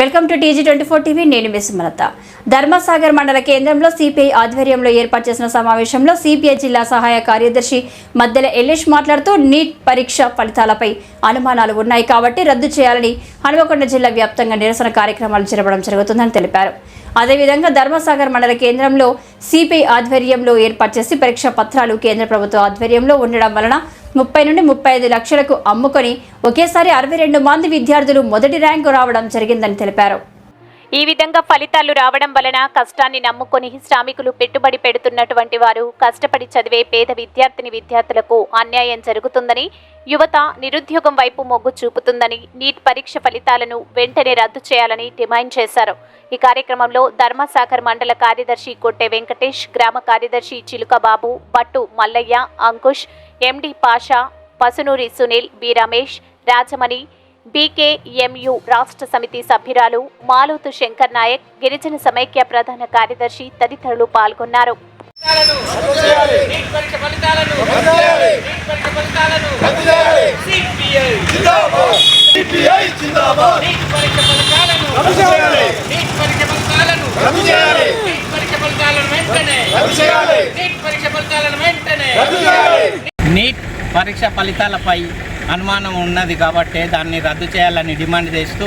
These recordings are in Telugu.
Welcome to TG twenty four TV. నేను మిస్ ధర్మసాగర్ మండల కేంద్రంలో సిపిఐ ఆధ్వర్యంలో ఏర్పాటు చేసిన సమావేశంలో సిపిఐ జిల్లా సహాయ కార్యదర్శి మద్దెల ఎల్లేష్ మాట్లాడుతూ నీట్ పరీక్ష ఫలితాలపై అనుమానాలు ఉన్నాయి కాబట్టి రద్దు చేయాలని హనుమకొండ జిల్లా వ్యాప్తంగా నిరసన కార్యక్రమాలు జరపడం జరుగుతుందని తెలిపారు. అదేవిధంగా ధర్మసాగర్ మండల కేంద్రంలో సిపిఐ ఆధ్వర్యంలో ఏర్పాటు చేసి పరీక్ష పత్రాలు కేంద్ర ప్రభుత్వ ఆధ్వర్యంలో ఉండడం వలన ముప్పై నుండి ముప్పై ఐదు లక్షలకు అమ్ముకొని ఒకేసారి అరవై రెండు మంది విద్యార్థులు మొదటి ర్యాంకు రావడం జరిగిందని తెలిపారు. ఈ విధంగా ఫలితాలు రావడం వలన కష్టాన్ని నమ్ముకొని శ్రామికులు పెట్టుబడి పెడుతున్నటువంటి వారు కష్టపడి చదివే పేద విద్యార్థిని విద్యార్థులకు అన్యాయం జరుగుతుందని యువత నిరుద్యోగం వైపు మొగ్గు చూపుతుందని నీట్ పరీక్ష ఫలితాలను వెంటనే రద్దు చేయాలని డిమాండ్ చేశారు. ఈ కార్యక్రమంలో ధర్మసాగర్ మండల కార్యదర్శి కొట్టె వెంకటేష్ గ్రామ కార్యదర్శి Chilukababu Pattu Mallaiah Ankush MD Pasha Pasunuri Sunil B Ramesh Rajamani BKMU రాష్ట్ర సమితి సభ్యురాలు మాలూతు శంకర్ నాయక్ గిరిజన సమైక్య ప్రధాన కార్యదర్శి తదితరులు పాల్గొన్నారు. నీట్ పరీక్ష ఫలితాలపై అనుమానం ఉన్నది కాబట్టి దాన్ని రద్దు చేయాలని డిమాండ్ చేస్తూ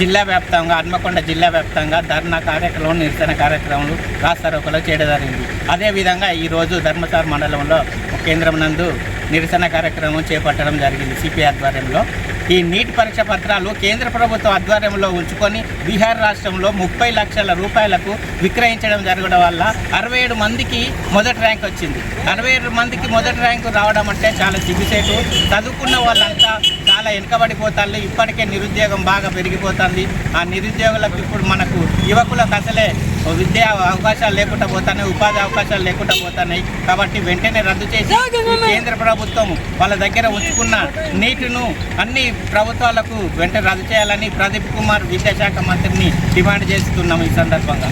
జిల్లా వ్యాప్తంగా హన్మకొండ జిల్లా వ్యాప్తంగా ధర్నా కార్యక్రమం నిరసన కార్యక్రమాలు రాస్తారోకలో చేయడం జరిగింది. అదేవిధంగా ఈరోజు ధర్మసార్ మండలంలో కేంద్రం నందు నిరసన కార్యక్రమం చేపట్టడం జరిగింది సిపిఐ ఆధ్వర్యంలో. ఈ నీట్ పరీక్ష పత్రాలు కేంద్ర ప్రభుత్వం ఆధ్వర్యంలో ఉంచుకొని బీహార్ రాష్ట్రంలో ముప్పై లక్షల రూపాయలకు విక్రయించడం జరగడం వల్ల అరవై ఏడు మందికి మొదటి ర్యాంక్ వచ్చింది. అరవై ఏడు మందికి మొదటి ర్యాంకు రావడం అంటే చాలా సిగ్గుసేటు చదువుకున్న వాళ్ళంతా చాలా వెనుకబడిపోతుంది. ఇప్పటికే నిరుద్యోగం బాగా పెరిగిపోతుంది. ఆ నిరుద్యోగులకు ఇప్పుడు మనకు యువకులకు అసలే విద్యా అవకాశాలు లేకుండా పోతున్నాయి ఉపాధి అవకాశాలు లేకుండా పోతున్నాయి. కాబట్టి వెంటనే రద్దు చేసి కేంద్ర ప్రభుత్వం వాళ్ళ దగ్గర ఉంచుకున్న నీటిను అన్ని ప్రభుత్వాలకు వెంటనే రద్దు చేయాలని ప్రదీప్ కుమార్ విద్యాశాఖ మంత్రిని డిమాండ్ చేస్తున్నాము ఈ సందర్భంగా.